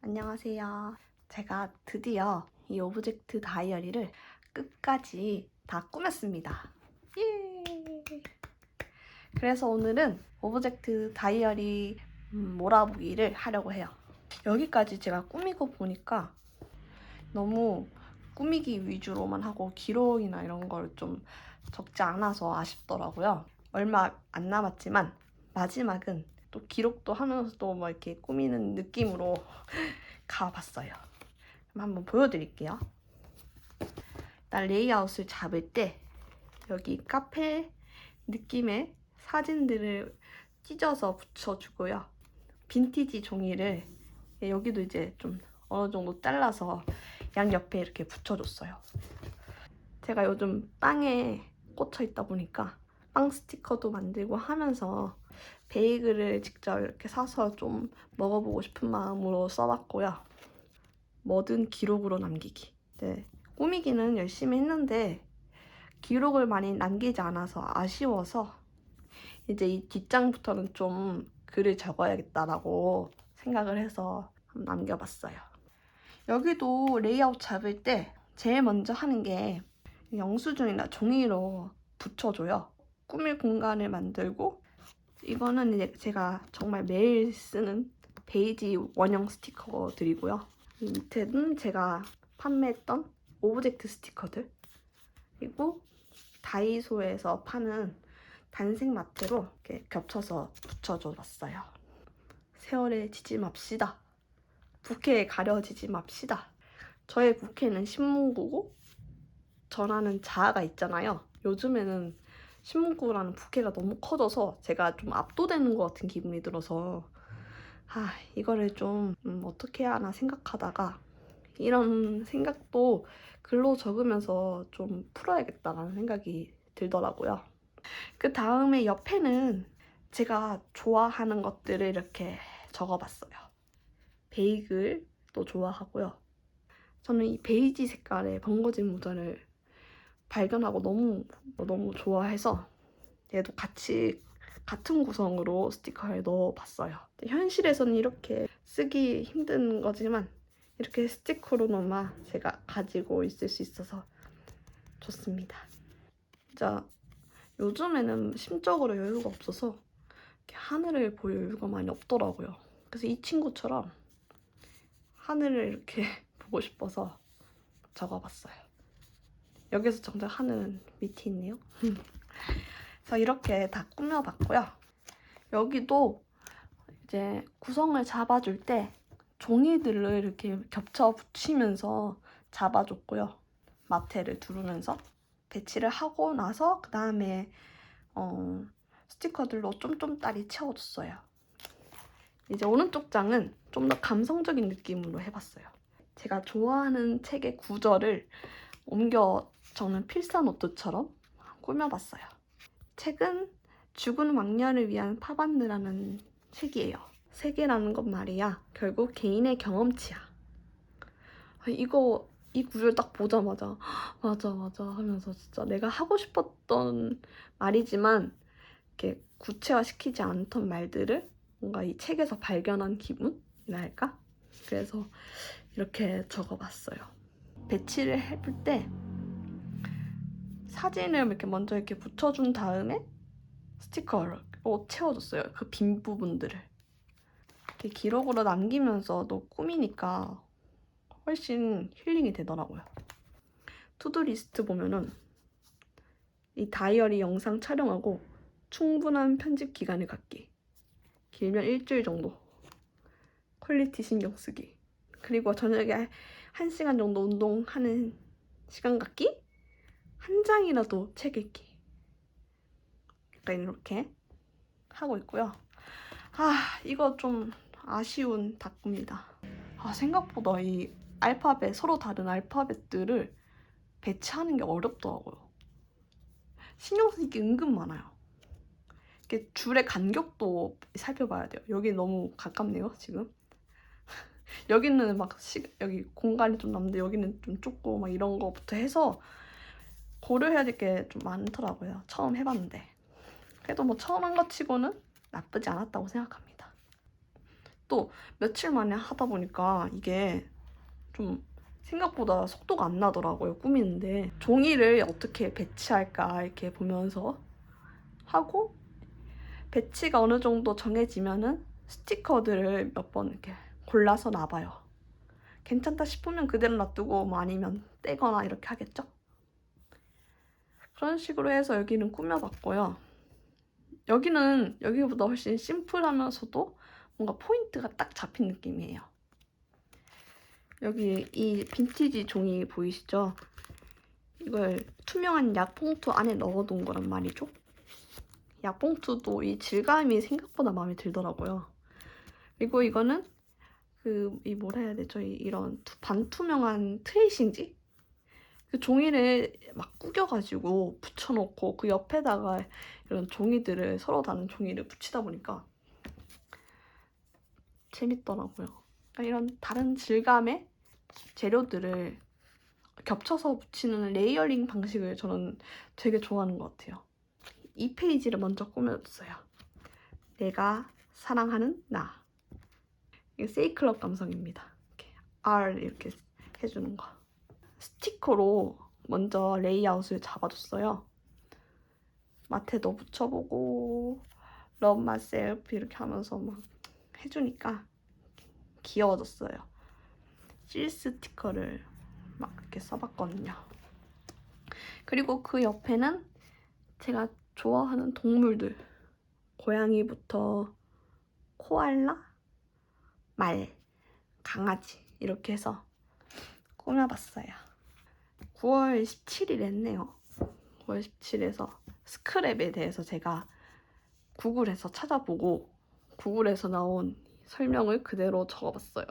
안녕하세요. 제가 드디어 이 오브젝트 다이어리를 끝까지 다 꾸몄습니다. 예! 그래서 오늘은 오브젝트 다이어리 음, 몰아보기를 하려고 해요. 여기까지 제가 꾸미고 보니까 너무 꾸미기 위주로만 하고 기록이나 이런 걸 좀 적지 않아서 아쉽더라고요. 얼마 안 남았지만 마지막은 또 기록도 하면서 또뭐 이렇게 꾸미는 느낌으로 가봤어요. 그럼 한번 보여드릴게요. 일단 레이아웃을 잡을 때 여기 카페 느낌의 사진들을 찢어서 붙여주고요. 빈티지 종이를 여기도 이제 좀 어느 정도 잘라서 양 옆에 이렇게 붙여줬어요. 제가 요즘 빵에 꽂혀 있다 보니까 빵 스티커도 만들고 하면서 베이글을 직접 이렇게 사서 좀 먹어보고 싶은 마음으로 써봤고요. 뭐든 기록으로 남기기. 네, 꾸미기는 열심히 했는데 기록을 많이 남기지 않아서 아쉬워서 이제 이 뒷장부터는 좀 글을 적어야겠다라고 생각을 해서 남겨봤어요. 여기도 레이아웃 잡을 때 제일 먼저 하는 게 영수증이나 종이로 붙여줘요. 꾸밀 공간을 만들고 이거는 이제 제가 정말 매일 쓰는 베이지 원형 스티커들이고요. 이 밑에는 제가 판매했던 오브젝트 스티커들 그리고 다이소에서 파는 단색 마트로 이렇게 겹쳐서 붙여줘 봤어요. 세월에 지지 맙시다. 부캐에 가려지지 맙시다. 저의 부캐는 신문구고 전하는 자아가 있잖아요. 요즘에는 신문구라는 부캐가 너무 커져서 제가 좀 압도되는 것 같은 기분이 들어서 아 이거를 좀 음, 어떻게 해야 하나 생각하다가 이런 생각도 글로 적으면서 좀 풀어야겠다라는 생각이 들더라고요. 그 다음에 옆에는 제가 좋아하는 것들을 이렇게 적어봤어요. 베이글도 좋아하고요. 저는 이 베이지 색깔의 번거진 모자를 발견하고 너무 너무 좋아해서 얘도 같이 같은 구성으로 스티커를 넣어봤어요. 현실에서는 이렇게 쓰기 힘든 거지만 이렇게 스티커로나마 제가 가지고 있을 수 있어서 좋습니다. 진짜 요즘에는 심적으로 여유가 없어서 하늘을 볼 여유가 많이 없더라고요. 그래서 이 친구처럼 하늘을 이렇게 보고 싶어서 적어봤어요. 여기서 정작 하늘은 밑이 있네요. 그래서 이렇게 다 꾸며봤고요. 여기도 이제 구성을 잡아줄 때 종이들을 이렇게 겹쳐 붙이면서 잡아줬고요. 마테를 두르면서 배치를 하고 나서 그 다음에 어, 스티커들로 쫌쫌따리 채워줬어요. 이제 오른쪽 장은 좀 더 감성적인 느낌으로 해봤어요. 제가 좋아하는 책의 구절을 옮겨 저는 필사 노트처럼 꾸며봤어요. 책은 죽은 왕녀를 위한 파반드라는 책이에요. 세계라는 것 말이야. 결국 개인의 경험치야. 아, 이거 이 구절 딱 보자마자 맞아 맞아 하면서 진짜 내가 하고 싶었던 말이지만 이렇게 구체화시키지 않던 말들을 뭔가 이 책에서 발견한 기분이랄까? 그래서 이렇게 적어봤어요. 배치를 해볼 때 사진을 이렇게 먼저 이렇게 붙여준 다음에 스티커로 채워줬어요. 그 빈 부분들을. 이렇게 기록으로 남기면서도 꾸미니까 훨씬 힐링이 되더라고요. 투두 리스트 보면은 이 다이어리 영상 촬영하고 충분한 편집 기간을 갖기. 길면 일주일 정도. 퀄리티 신경 쓰기. 그리고 저녁에 1시간 정도 운동하는 시간 갖기. 한 장이라도 책 읽기. 약간 이렇게 하고 있고요. 아, 이거 좀 아쉬운 닭입니다. 아, 생각보다 이 알파벳, 서로 다른 알파벳들을 배치하는 게 어렵더라고요. 신경 쓰는 게 은근 많아요. 이렇게 줄의 간격도 살펴봐야 돼요. 여기 너무 가깝네요, 지금. 여기는 막 시, 여기 공간이 좀 남는데 여기는 좀 좁고 막 이런 거부터 해서 고려해야 될 게 좀 많더라고요. 처음 해봤는데. 그래도 뭐 처음 한 것 치고는 나쁘지 않았다고 생각합니다. 또 며칠 만에 하다 보니까 이게 좀 생각보다 속도가 안 나더라고요. 꾸미는데 종이를 어떻게 배치할까 이렇게 보면서 하고 배치가 어느 정도 정해지면은 스티커들을 몇 번 이렇게 골라서 놔봐요. 괜찮다 싶으면 그대로 놔두고 뭐 아니면 떼거나 이렇게 하겠죠? 그런 식으로 해서 여기는 꾸며봤고요. 여기는 여기보다 훨씬 심플하면서도 뭔가 포인트가 딱 잡힌 느낌이에요. 여기 이 빈티지 종이 보이시죠? 이걸 투명한 약봉투 안에 넣어둔 거란 말이죠. 약봉투도 이 질감이 생각보다 마음에 들더라고요. 그리고 이거는 그 이 뭐라 해야 되죠? 이- 이런 투- 반투명한 트레이싱지? 그 종이를 막 구겨가지고 붙여놓고 그 옆에다가 이런 종이들을 서로 다른 종이를 붙이다 보니까 재밌더라고요. 이런 다른 질감의 재료들을 겹쳐서 붙이는 레이어링 방식을 저는 되게 좋아하는 것 같아요. 이 페이지를 먼저 꾸며줬어요. 내가 사랑하는 나. 이게 세이클럽 감성입니다. 이렇게 R 이렇게 해주는 거. 스티커로 먼저 레이아웃을 잡아줬어요. 마테도 붙여보고 Love Myself 이렇게 하면서 막 해주니까 귀여워졌어요. 실 스티커를 막 이렇게 써봤거든요. 그리고 그 옆에는 제가 좋아하는 동물들 고양이부터 코알라, 말, 강아지 이렇게 해서 꾸며봤어요. 9월 17일 했네요. 9월 17일에서 스크랩에 대해서 제가 구글에서 찾아보고 구글에서 나온 설명을 그대로 적어봤어요.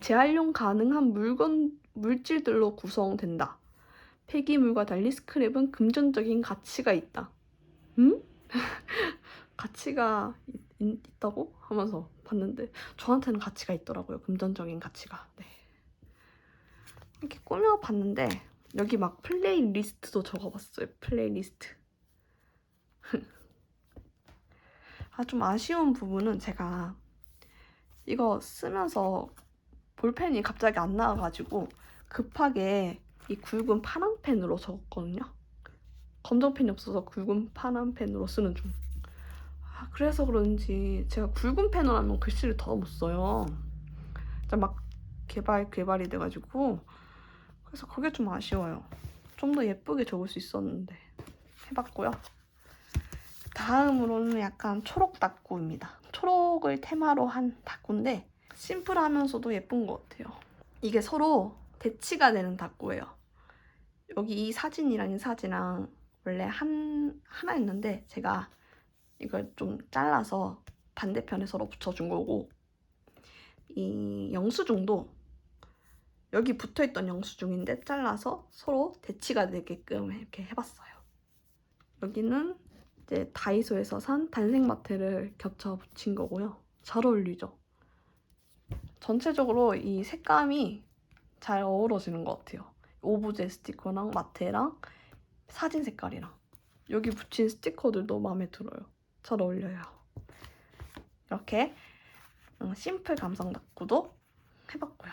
재활용 가능한 물건, 물질들로 구성된다. 폐기물과 달리 스크랩은 금전적인 가치가 있다. 응? 가치가 있, 있- 있다고? 하면서 봤는데 저한테는 가치가 있더라고요. 금전적인 가치가. 네. 이렇게 꾸며 봤는데 여기 막 플레이리스트도 적어봤어요. 플레이리스트. 아, 좀 아쉬운 부분은 제가 이거 쓰면서 볼펜이 갑자기 안 나와가지고 급하게 이 굵은 파란 펜으로 적었거든요. 검정 펜이 없어서 굵은 파란 펜으로 쓰는 중. 아, 그래서 그런지 제가 굵은 펜으로 하면 글씨를 더 못 써요. 진짜 막 개발, 개발이 돼가지고. 그래서 그게 좀 아쉬워요. 좀 더 예쁘게 적을 수 있었는데. 해봤고요. 다음으로는 약간 초록 다꾸입니다. 초록을 테마로 한 다꾸인데 심플하면서도 예쁜 것 같아요. 이게 서로 대치가 되는 다꾸예요. 여기 이 사진이랑 이 사진이랑 원래 한 하나였는데 제가 이걸 좀 잘라서 반대편에 서로 붙여준 거고 이 영수증도 여기 붙어있던 영수증인데 잘라서 서로 대치가 되게끔 이렇게 해봤어요. 여기는 이제 다이소에서 산 단색마테를 겹쳐 붙인 거고요. 잘 어울리죠? 전체적으로 이 색감이 잘 어우러지는 것 같아요. 오브제 스티커랑 마테랑 사진 색깔이랑 여기 붙인 스티커들도 마음에 들어요. 잘 어울려요. 이렇게 음, 심플 감성 다꾸도 해봤고요.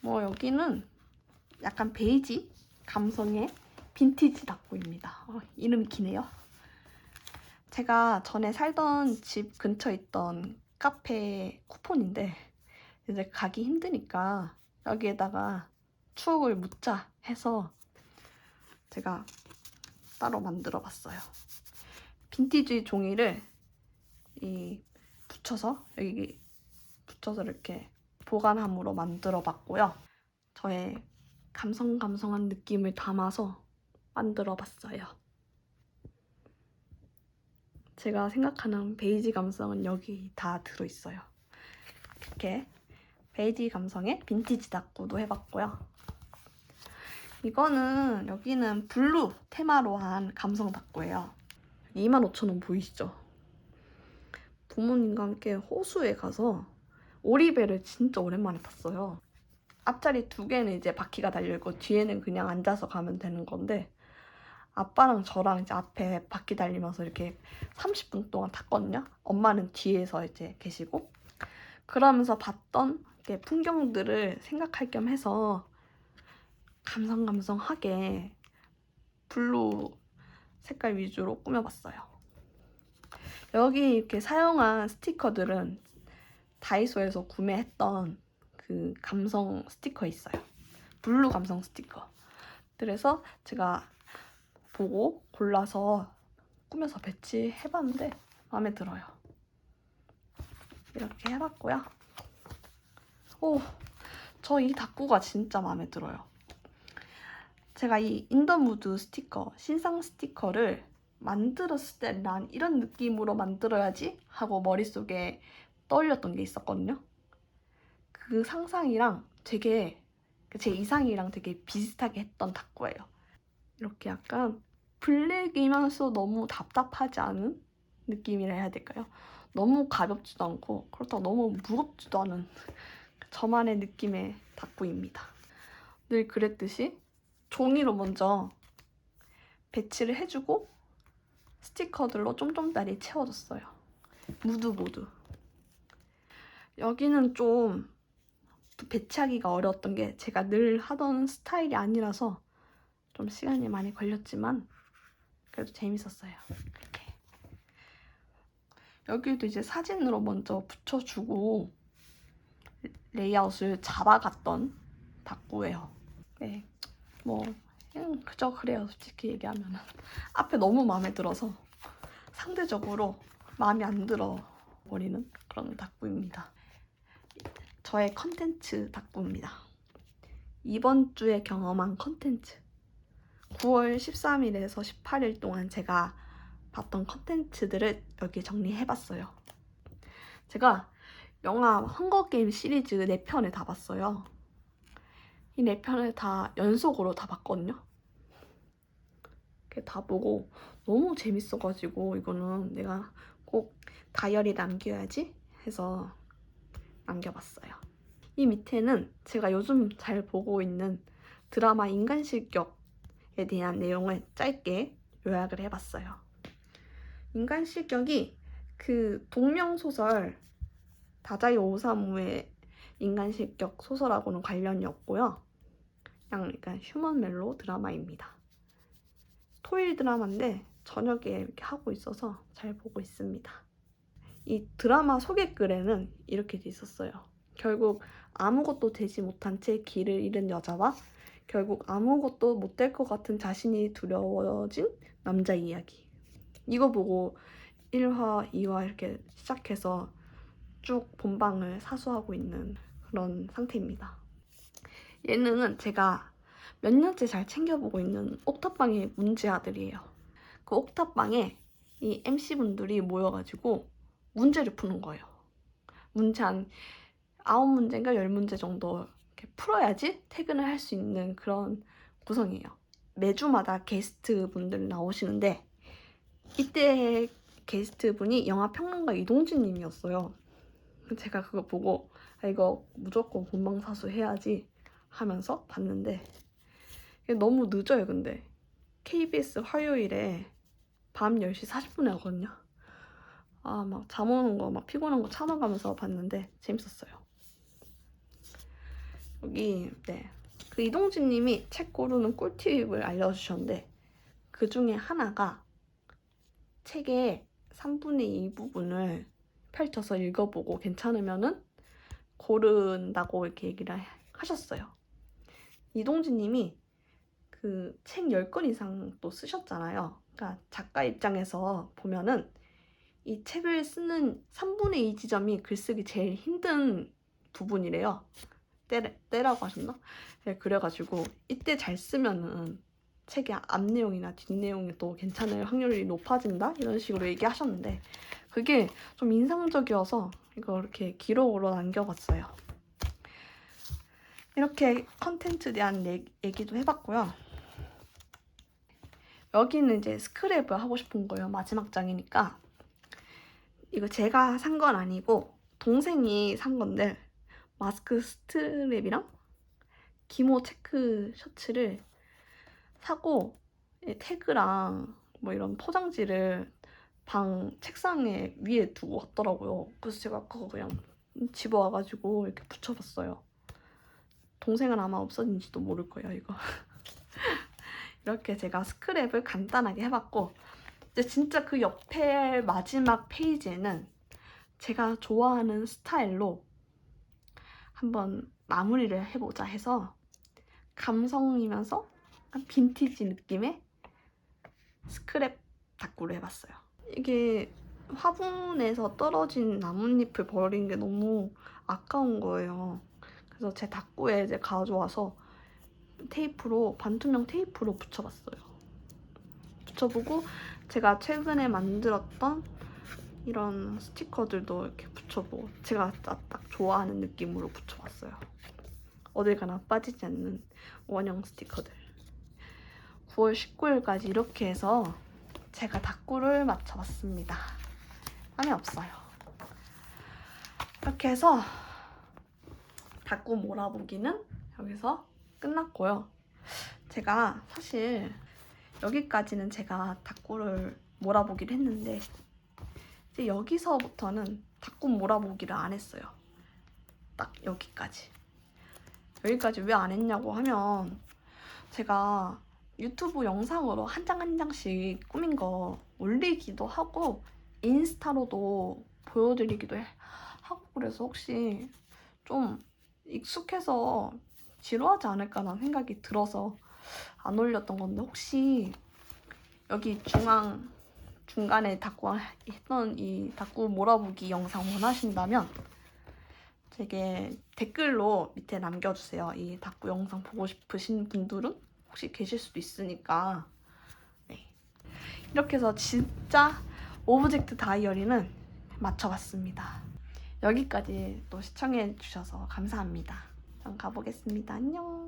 뭐 여기는 약간 베이지 감성의 빈티지 다꾸입니다. 어, 이름 기네요. 제가 전에 살던 집 근처에 있던 카페 쿠폰인데 이제 가기 힘드니까 여기에다가 추억을 묻자 해서 제가 따로 만들어 봤어요. 빈티지 종이를 이 붙여서 여기 붙여서 이렇게 보관함으로 만들어 봤고요. 저의 감성 감성한 느낌을 담아서 만들어 봤어요. 제가 생각하는 베이지 감성은 여기 다 들어있어요. 이렇게 베이지 감성의 빈티지 다꾸도 해봤고요. 이거는 여기는 블루 테마로 한 감성 닭고예요. 25,000원 보이시죠? 부모님과 함께 호수에 가서 오리배를 진짜 오랜만에 탔어요. 앞자리 두 개는 이제 바퀴가 달려있고 뒤에는 그냥 앉아서 가면 되는 건데 아빠랑 저랑 이제 앞에 바퀴 달리면서 이렇게 30분 동안 탔거든요. 엄마는 뒤에서 이제 계시고 그러면서 봤던 풍경들을 생각할 겸 해서 감성감성하게 블루 색깔 위주로 꾸며봤어요. 여기 이렇게 사용한 스티커들은 다이소에서 구매했던 그 감성 스티커 있어요. 블루 감성 스티커. 그래서 제가 보고 골라서 꾸며서 배치해봤는데 마음에 들어요. 이렇게 해봤고요. 오, 저이 다꾸가 진짜 마음에 들어요. 제가 이 인더무드 스티커, 신상 스티커를 만들었을 때 난 이런 느낌으로 만들어야지 하고 머릿속에 떠올렸던 게 있었거든요. 그 상상이랑 되게 제 이상이랑 되게 비슷하게 했던 다꾸예요. 이렇게 약간 블랙이면서 너무 답답하지 않은 느낌이라 해야 될까요? 너무 가볍지도 않고 그렇다고 너무 무겁지도 않은 저만의 느낌의 다꾸입니다. 늘 그랬듯이 종이로 먼저 배치를 해주고 스티커들로 쫌쫌다리 채워줬어요. 무드 모두. 여기는 좀 배치하기가 어려웠던 게 제가 늘 하던 스타일이 아니라서 좀 시간이 많이 걸렸지만 그래도 재밌었어요. 여기도 이제 사진으로 먼저 붙여주고 레이아웃을 잡아갔던 다꾸예요. 네, 뭐 그냥 그저 그래요. 솔직히 얘기하면 앞에 너무 마음에 들어서 상대적으로 마음에 안 들어 버리는 그런 다꾸입니다. 저의 컨텐츠 다꾸입니다. 이번 주에 경험한 컨텐츠 9월 13일에서 18일 동안 제가 봤던 컨텐츠들을 여기 정리해봤어요. 제가 영화 헝거게임 시리즈 4편을 다 봤어요. 이 4편을 다 연속으로 다 봤거든요. 이렇게 다 보고 너무 재밌어가지고 이거는 내가 꼭 다이어리 남겨야지 해서 남겨봤어요. 이 밑에는 제가 요즘 잘 보고 있는 드라마 인간실격 에 대한 내용을 짧게 요약을 해봤어요. 인간 실격이 그 동명소설 다자이 오사무의 인간 실격 소설하고는 관련이 없고요. 그냥 약간 휴먼 멜로 드라마입니다. 토일 드라마인데 저녁에 이렇게 하고 있어서 잘 보고 있습니다. 이 드라마 소개 글에는 이렇게 돼 있었어요. 결국 아무것도 되지 못한 채 길을 잃은 여자와 결국 아무것도 못 될 것 같은 자신이 두려워진 남자 이야기. 이거 보고 1화, 2화 이렇게 시작해서 쭉 본방을 사수하고 있는 그런 상태입니다. 예능은 제가 몇 년째 잘 챙겨보고 있는 옥탑방의 문제아들이에요. 그 옥탑방에 이 MC분들이 모여가지고 문제를 푸는 거예요. 문제 한 9문제인가 10문제 정도 풀어야지 퇴근을 할 수 있는 그런 구성이에요. 매주마다 게스트 분들 나오시는데 이때 게스트 분이 영화 평론가 이동진 님이었어요. 제가 그거 보고 아, 이거 무조건 본방사수 해야지 하면서 봤는데 너무 늦어요 근데 KBS 화요일에 밤 10시 40분에 하거든요 아 막 잠 오는 거 막 피곤한 거 참아가면서 봤는데 재밌었어요 여기 네 그 이동진 님이 책 고르는 꿀팁을 알려주셨는데 그 중에 하나가 책의 3분의 2 부분을 펼쳐서 읽어보고 괜찮으면은 고른다고 이렇게 얘기를 하셨어요. 이동진 님이 그 책 10권 이상 또 쓰셨잖아요. 그러니까 작가 입장에서 보면은 이 책을 쓰는 3분의 2 지점이 글쓰기 제일 힘든 부분이래요. 때, 때라고 하셨나? 네, 그래가지고 이때 잘 쓰면은 책의 앞 내용이나 뒷 내용이 또 괜찮을 확률이 높아진다? 이런 식으로 얘기하셨는데 그게 좀 인상적이어서 이거 이렇게 기록으로 남겨봤어요. 이렇게 컨텐츠에 대한 얘- 얘기도 해봤고요. 여기는 이제 스크랩을 하고 싶은 거예요. 마지막 장이니까. 이거 제가 산 건 아니고 동생이 산 건데 마스크 스트랩이랑 기모 체크 셔츠를 사고 이 태그랑 뭐 이런 포장지를 방 책상에 위에 두고 왔더라고요. 그래서 제가 그거 그냥 집어와가지고 이렇게 붙여봤어요. 동생은 아마 없어진지도 모를 거예요, 이거. 이렇게 제가 스크랩을 간단하게 해봤고, 이제 진짜 그 옆에 마지막 페이지에는 제가 좋아하는 스타일로 한번 마무리를 해보자 해서 감성이면서 약간 빈티지 느낌의 스크랩 다꾸를 해봤어요. 이게 화분에서 떨어진 나뭇잎을 버린 게 너무 아까운 거예요. 그래서 제 다꾸에 이제 가져와서 테이프로 반투명 테이프로 붙여봤어요. 붙여보고 제가 최근에 만들었던 이런 스티커들도 이렇게 붙여보고 제가 딱, 딱 좋아하는 느낌으로 붙여봤어요. 어딜 가나 빠지지 않는 원형 스티커들. 9월 19일까지 이렇게 해서 제가 다꾸를 맞춰봤습니다. 땀이 없어요. 이렇게 해서 다꾸 몰아보기는 여기서 끝났고요. 제가 사실 여기까지는 제가 다꾸를 몰아보기를 했는데 이제 여기서부터는 다꾸 몰아보기를 안 했어요. 딱 여기까지. 여기까지 왜 안 했냐고 하면 제가 유튜브 영상으로 한 장 한 장씩 꾸민 거 올리기도 하고 인스타로도 보여드리기도 해- 하고 그래서 혹시 좀 익숙해서 지루하지 않을까라는 생각이 들어서 안 올렸던 건데 혹시 여기 중앙 중간에 닭구 했던 이 닭구 몰아보기 영상 원하신다면 되게 댓글로 밑에 남겨주세요. 이 닭구 영상 보고 싶으신 분들은 혹시 계실 수도 있으니까 네. 이렇게 해서 진짜 오브젝트 다이어리는 맞춰봤습니다. 여기까지 또 시청해 주셔서 감사합니다. 전 가보겠습니다. 안녕.